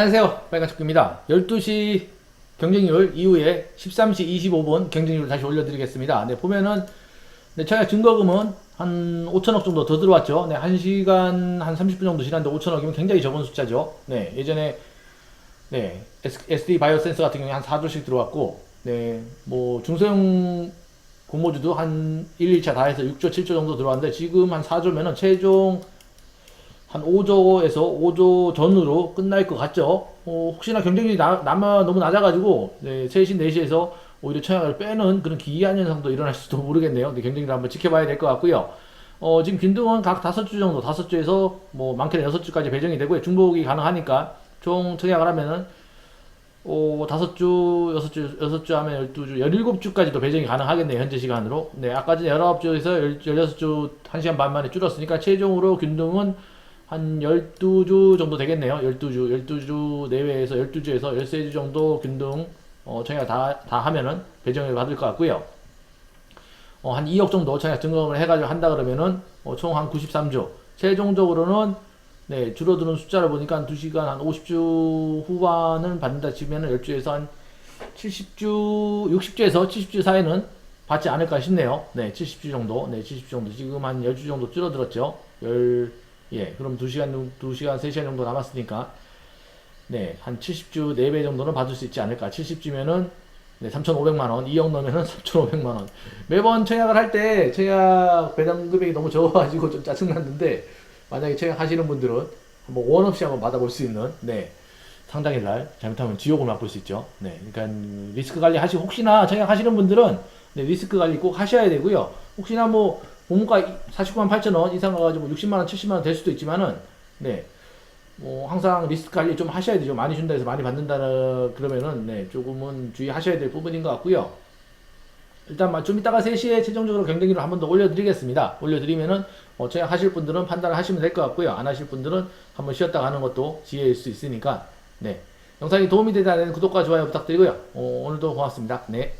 안녕하세요. 빨간축구입니다. 12시 경쟁률 이후에 13시 25분 경쟁률 다시 올려드리겠습니다. 네, 보면은, 네, 청약 증거금은 한 5천억 정도 더 들어왔죠. 네, 1시간 한 30분 정도 지났는데 5천억이면 굉장히 적은 숫자죠. 네, 예전에, 네, SD 바이오센서 같은 경우에 한 4조씩 들어왔고, 네, 뭐, 중소형 공모주도 한 1, 2차 다 해서 6조, 7조 정도 들어왔는데, 지금 한 4조면은 최종 한 5조에서 5조 전으로 끝날 것 같죠. 어, 혹시나 경쟁률이 나, 남아 너무 낮아가지고 네, 3시, 4시에서 오히려 청약을 빼는 그런 기이한 현상도 일어날 수도 모르겠네요. 근데 경쟁률 한번 지켜봐야 될 것 같고요. 어, 지금 균등은 각 5주 정도, 5주에서 뭐 많게는 6주까지 배정이 되고요. 중복이 가능하니까 총 청약을 하면은 어, 5주, 6주, 6주 하면 12주, 17주까지도 배정이 가능하겠네요. 현재 시간으로. 네, 아까 전에 19주에서 16주 1시간 반 만에 줄었으니까 최종으로 균등은 한 12주 정도 되겠네요. 12주, 12주 내외에서 12주에서 13주 정도 균등 어, 청약 다, 다 하면은 배정을 받을 것 같고요. 어, 한 2억 정도 청약 증거금을 해가지고 한다 그러면은 어, 총 한 93주. 최종적으로는 네, 줄어드는 숫자를 보니까 한 2시간 한 50주 후반은 받는다 치면은 10주에서 한 70주, 60주에서 70주 사이는 받지 않을까 싶네요. 네, 70주 정도. 네, 70주 정도. 지금 한 10주 정도 줄어들었죠. 10, 예, 그럼 2시간, 정- 2시간, 3시간 정도 남았으니까, 네, 한 70주 4배 정도는 받을 수 있지 않을까. 70주면은, 네, 3,500만원, 2억 넣으면은 3,500만원. 매번 청약을 할 때, 청약 배당 금액이 너무 적어가지고 좀 짜증났는데, 만약에 청약하시는 분들은 한번 원 없이 한번 받아볼 수 있는, 네, 상당히 날, 잘못하면 지옥을 맛볼 수 있죠. 네, 그러니까 리스크 관리 하시고, 혹시나 청약하시는 분들은, 네, 리스크 관리 꼭 하셔야 되고요. 혹시나 뭐, 공모가 49만 8천 원 이상 가가지고 60만 원, 70만 원 될 수도 있지만은, 네, 뭐 항상 리스크 관리 좀 하셔야 되죠. 많이 준다 해서 많이 받는다 그러면은, 네, 조금은 주의하셔야 될 부분인 것 같고요. 일단 마- 좀 이따가 3시에 최종적으로 경쟁률을 한 번 더 올려드리겠습니다. 올려드리면은 어, 청약하실 분들은 판단을 하시면 될 것 같고요. 안 하실 분들은 한번 쉬었다 가는 것도 지혜일 수 있으니까, 네. 영상이 도움이 되다는 구독과 좋아요 부탁드리고요. 어, 오늘도 고맙습니다. 네.